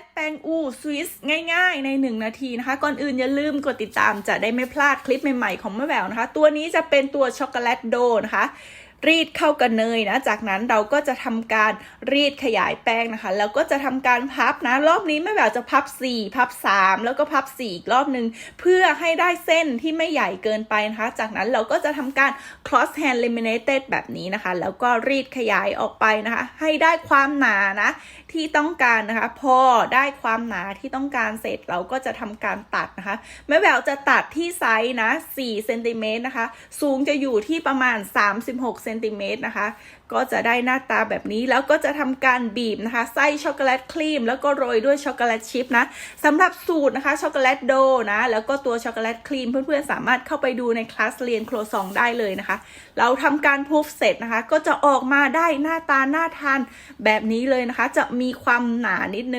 ตแปงอูสวิสง่ายๆ ใน 1 นาทีนะคะ ก่อนอื่นอย่าลืมกดติดตามจะได้ไม่พลาดคลิปใหม่ๆของแม่แหววนะคะ ตัวนี้จะเป็นตัวช็อกโกแลตโดนะคะ รีดเข้ากับเนยนะ จากนั้นเราก็จะทำการรีดขยายแป้งนะคะ แล้วก็จะทำการพับนะ รอบนี้แม่แหววจะพับ 4 พับ 3 แล้วก็พับ 4 อีกรอบหนึ่งเพื่อให้ได้เส้นที่ไม่ใหญ่เกินไปนะคะ จากนั้นเราก็จะทำการ cross hand laminated แบบนี้นะคะ แล้วก็รีดขยายออกไปนะคะ ให้ได้ความหนานะที่ต้องการนะคะ พอได้ความหนาที่ต้องการเสร็จเราก็จะทำการตัดนะคะแม่แหววจะตัดที่ไซส์นะ4เซนติเมตรนะคะ สูงจะอยู่ที่ประมาณ 36เซนติเมตรนะคะ ก็จะได้หน้าตาแบบนี้แล้วก็จะทำการบีบนะคะไส้ช็อกโกแลตครีม แล้วก็โรยด้วยช็อกโกแลตชิพนะสำหรับสูตรนะคะช็อกโกแลตโดนะแล้วก็ตัวช็อกโกแลตครีมเพื่อนๆสามารถเข้าไปดูในคลาสเรียนโครซองได้เลยนะคะ เราทำการพูฟเสร็จนะคะ ก็จะออกมาได้หน้าตาน่าทานแบบนี้เลยนะคะ จะมีความหนานิดนึง